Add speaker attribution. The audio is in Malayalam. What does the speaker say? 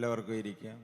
Speaker 1: എല്ലാവർക്കും ഇരിക്കാം.